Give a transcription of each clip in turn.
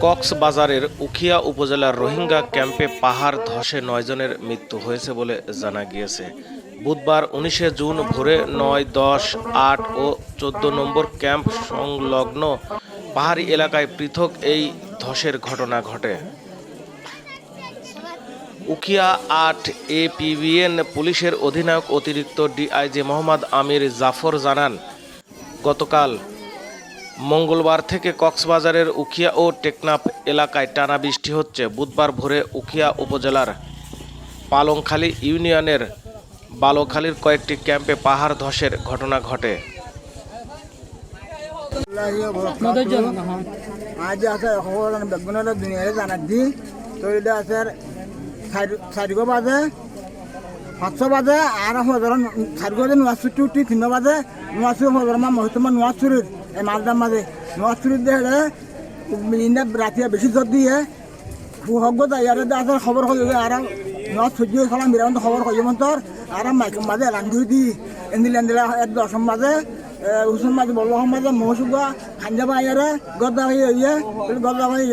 কক্সবাজারের উখিয়া উপজেলার রোহিঙ্গা ক্যাম্পে পাহাড় ধসে নয়জনের মৃত্যু হয়েছে বলে জানা গিয়েছে। বুধবার উনিশে জুন ভোরে নয়, দশ, আট ও চোদ্দ নম্বর ক্যাম্প সংলগ্ন পাহাড়ি এলাকায় পৃথক এই ধসের ঘটনা ঘটে। উখিয়া আট এপিবিএন পুলিশের অধিনায়ক অতিরিক্ত ডিআইজি মোহাম্মদ আমির জাফর জানান, গতকাল মঙ্গলবার থেকে কক্সবাজারের উখিয়া ও টেকনাফ এলাকায় টানা বৃষ্টি হচ্ছে। বুধবার ভোরে উখিয়া উপজেলার পালংখালী ইউনিয়নের বালোখালীর কয়েকটি ক্যাম্পে পাহাড় ধসের ঘটনা ঘটে। আজ আছে বেগুনের দুনিয়ারে জানার দি আছে বাজে পাঁচশো বাজে আর হজর চারিশ বাজে নোয়াচুটি উঠি তিন বাজে। নোয়াচুরি হজর মা মহিতমা নোয়াচুরির এই মালদার মাঝে। নোয়াচুরির দেখে ইন্দা রাতিয়া বেশি জোর দিয়ে। সুহজ্ঞ ইয়ারে আছে খবর হয়ে আর নোয়া সহ্য খালাম বিরাম খবর হয়ে মন্তর আর মাইকম মাঝে রান্ধি দি। এন্দিল, এন্দিলা, এক দশম মাঝে উসুন মাঝে বল্ল মাঝে মহসুগা খাঞ্জাবা ইয়ারে গদা হয়ে ইয়ে গদা হয়ে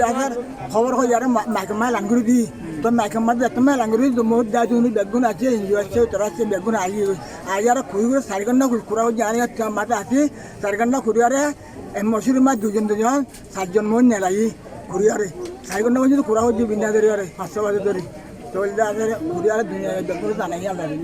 দেখার খবর হয়ে ইয়ারে মাইকম মাই লাঙ্গুরি দি। তো মাইকম মাঝে একটা মাই লাঙ্গুরি তো মোট দায় তুমি বেগুন আছে হিন্দু আছে তোরা আছে বেগুন আই আই আর খুঁড়ি করে চারি ঘণ্টা হয়ে জানি মাঝে আসি চারি ঘণ্টা খুঁড়ি আরে মশুরি মাছ দুজন দুজন সাতজন মন নেলাই ঘুরি আরে চারি ঘণ্টা পর্যন্ত কুড়া হচ্ছে বিন্দা ধরি আরে পাঁচশো বাজে ধরি তো ঘুরি আরে দুনিয়া বেগুন জানাই আলাদা